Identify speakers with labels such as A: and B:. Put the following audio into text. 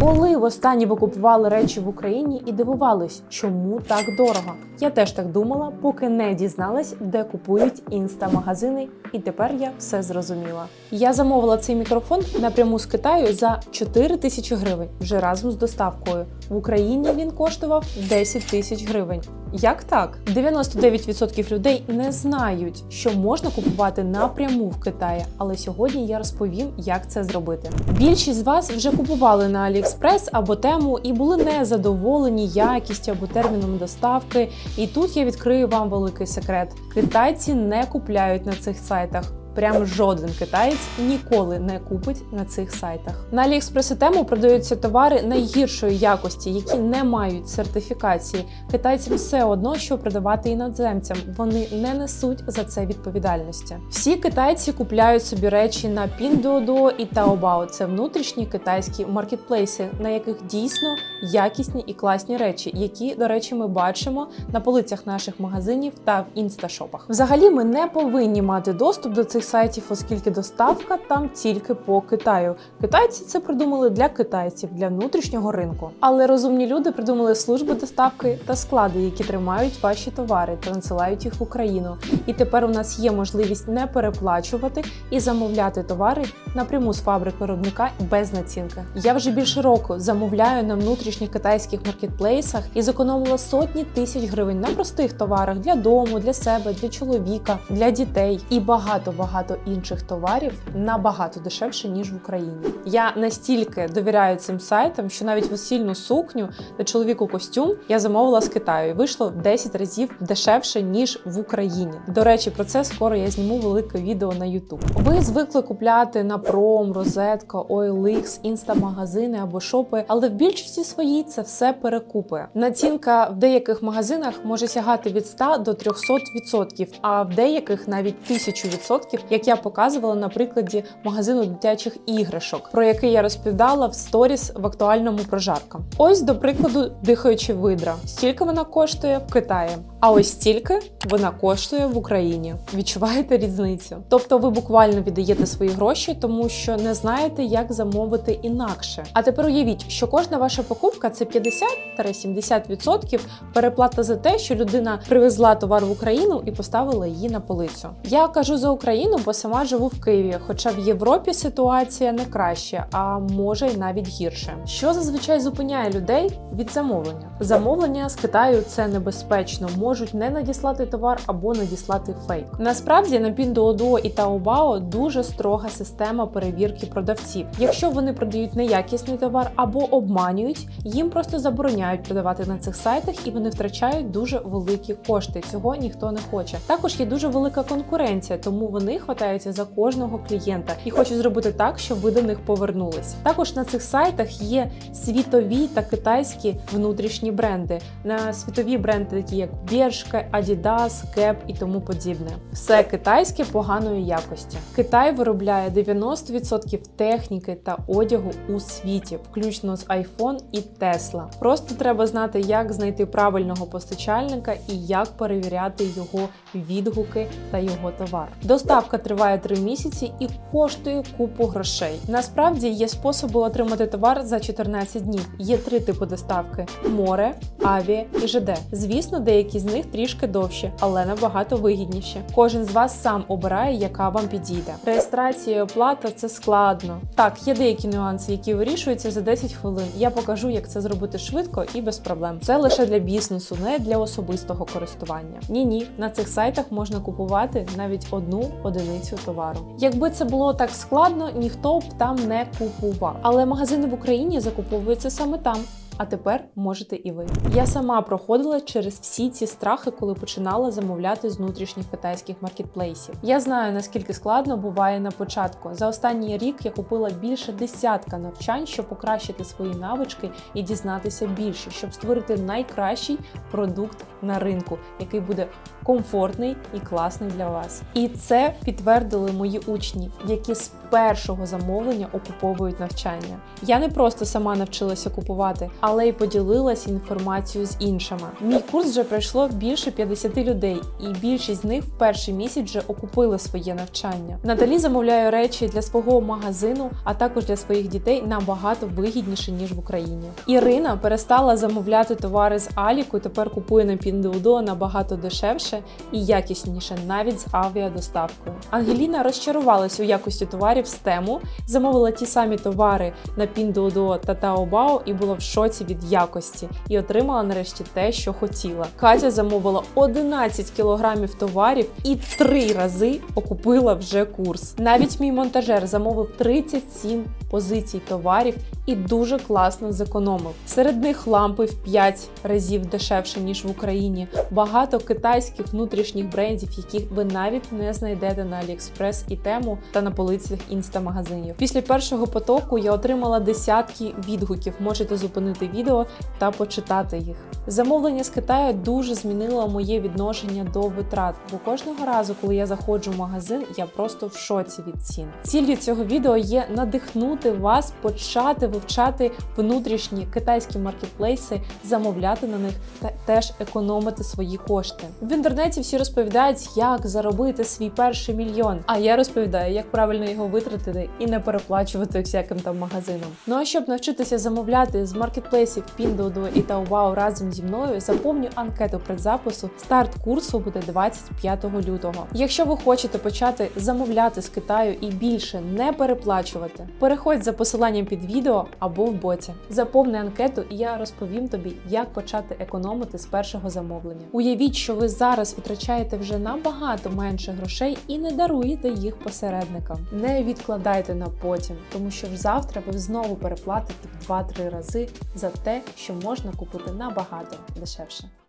A: Коли востаннє ви купували речі в Україні і дивувались, чому так дорого? Я теж так думала, поки не дізналась, де купують інстамагазини, і тепер я все зрозуміла. Я замовила цей мікрофон напряму з Китаю за 4 тисячі гривень вже разом з доставкою. В Україні він коштував 10 тисяч гривень. Як так? 99% людей не знають, що можна купувати напряму в Китаї, але сьогодні я розповім, як це зробити. Більшість з вас вже купували на AliExpress або тему і були незадоволені якістю або терміном доставки. І тут я відкрию вам великий секрет: китайці не купляють на цих сайтах. Прям жоден китаєць ніколи не купить на цих сайтах. На AliExpress тему продаються товари найгіршої якості, які не мають сертифікації. Китайцям все одно, що продавати іноземцям. Вони не несуть за це відповідальності. Всі китайці купляють собі речі на Pinduoduo і Taobao. Це внутрішні китайські маркетплейси, на яких дійсно якісні і класні речі, які, до речі, ми бачимо на полицях наших магазинів та в інсташопах. Взагалі, ми не повинні мати доступ до цих сайтів, оскільки доставка там тільки по Китаю. Китайці це придумали для китайців, для внутрішнього ринку. Але розумні люди придумали служби доставки та склади, які тримають ваші товари та надсилають їх в Україну. І тепер у нас є можливість не переплачувати і замовляти товари напряму з фабрик виробника без націнки. Я вже більше року замовляю на внутрішніх китайських маркетплейсах і зекономила сотні тисяч гривень на простих товарах для дому, для себе, для чоловіка, для дітей і багато багато інших товарів набагато дешевше ніж в Україні. Я настільки довіряю цим сайтам, що навіть весільну сукню та чоловіку костюм я замовила з Китаю. і Вийшло в 10 разів дешевше ніж в Україні. До речі, про це скоро я зніму велике відео на YouTube. Ви звикли купляти на пром, розетка, OLX, інстамагазини або шопи, але в більшості своїй це все перекупи. Націнка в деяких магазинах може сягати від 100 до 300%, а в деяких навіть 1000%, як я показувала на прикладі магазину дитячих іграшок, про який я розповідала в сторіс в актуальному прожарка. Ось, до прикладу, дихаюча видра. Стільки вона коштує в Китаї. А ось стільки вона коштує в Україні. Відчуваєте різницю? Тобто ви буквально віддаєте свої гроші, тому що не знаєте, як замовити інакше. А тепер уявіть, що кожна ваша покупка це 50-70% переплата за те, що людина привезла товар в Україну і поставила її на полицю. Я кажу за Україну, бо сама живу в Києві, хоча в Європі ситуація не краща, а може й навіть гірше. Що зазвичай зупиняє людей від замовлення? Замовлення з Китаю це небезпечно, можуть не надіслати товар або надіслати фейк. Насправді на Pinduoduo і Taobao дуже строга система перевірки продавців. Якщо вони продають неякісний товар або обманюють, їм просто забороняють продавати на цих сайтах і вони втрачають дуже великі кошти. Цього ніхто не хоче. Також є дуже велика конкуренція, тому вони хватаються за кожного клієнта і хочуть зробити так, щоб ви до них повернулись. Також на цих сайтах є світові та китайські внутрішні бренди. На світові бренди, такі як Bershka, Adidas, Gap і тому подібне. Все китайське поганої якості. Китай виробляє 90% техніки та одягу у світі, включно з iPhone і Tesla. Просто треба знати, як знайти правильного постачальника і як перевіряти його відгуки та його товар. Доставка триває 3 місяці і коштує купу грошей. Насправді є способи отримати товар за 14 днів. Є три типи доставки: море, авіа і ЖД. Звісно, деякі з них трішки довші, але набагато вигідніші. Кожен з вас сам обирає, яка вам підійде. Реєстрація і оплата це складно. Так, є деякі нюанси, які вирішуються за 10 хвилин. Я покажу, як це зробити швидко і без проблем. Це лише для бізнесу, не для особистого користування. Ні, ні, на цих сайтах можна купувати навіть одну одиницю товару. Якби це було так складно, ніхто б там не купував. Але магазини в Україні закуповуються саме там. А тепер можете і ви. Я сама проходила через всі ці страхи, коли починала замовляти з внутрішніх китайських маркетплейсів. Я знаю наскільки складно буває на початку. За останній рік я купила більше десятка навчань, щоб покращити свої навички і дізнатися більше, щоб створити найкращий продукт на ринку, який буде комфортний і класний для вас. І це підтвердили мої учні, які з першого замовлення окуповують навчання. Я не просто сама навчилася купувати, але й поділилася інформацією з іншими. Мій курс вже пройшло більше 50 людей, і більшість з них в перший місяць вже окупили своє навчання. Надалі замовляю речі для свого магазину, а також для своїх дітей набагато вигідніше ніж в Україні. Ірина перестала замовляти товари з Аліку, тепер купує на Pinduoduo набагато дешевше і якісніше, навіть з авіадоставкою. Ангеліна розчарувалась у якості товарів з тему, замовила ті самі товари на Pinduoduo та Taobao і була в шоці від якості і отримала нарешті те, що хотіла. Катя замовила 11 кілограмів товарів і три рази окупила вже курс. Навіть мій монтажер замовив 37 позицій товарів і дуже класно зекономив. Серед них лампи в 5 разів дешевше ніж в Україні. Багато китайських внутрішніх брендів, яких ви навіть не знайдете на AliExpress і тему та на полицях інстамагазинів. Після першого потоку я отримала десятки відгуків. Можете зупинити відео та почитати їх. Замовлення з Китаю дуже змінило моє відношення до витрат, бо кожного разу, коли я заходжу в магазин, я просто в шоці від цін. Ціллю цього відео є надихнути вас почати вивчати внутрішні китайські маркетплейси, замовляти на них та теж економити свої кошти. В інтернеті всі розповідають, як заробити свій перший мільйон. А я розповідаю, як правильно його витратити і не переплачувати всяким там магазинам. Ну а щоб навчитися замовляти з маркетплейсів Pinduoduo і Taobao разом зі мною, заповню анкету предзапису. Старт курсу буде 25 лютого. Якщо ви хочете почати замовляти з Китаю і більше не переплачувати, переходь за посиланням під відео або в боті. Заповни анкету, і я розповім тобі, як почати економити з першого замовлення. Уявіть, що ви зараз витрачаєте вже набагато менше грошей і не даруєте їх посередникам. Не відкладайте на потім, тому що завтра ви знову переплатите в 2-3 рази за те, що можна купити набагато дешевше.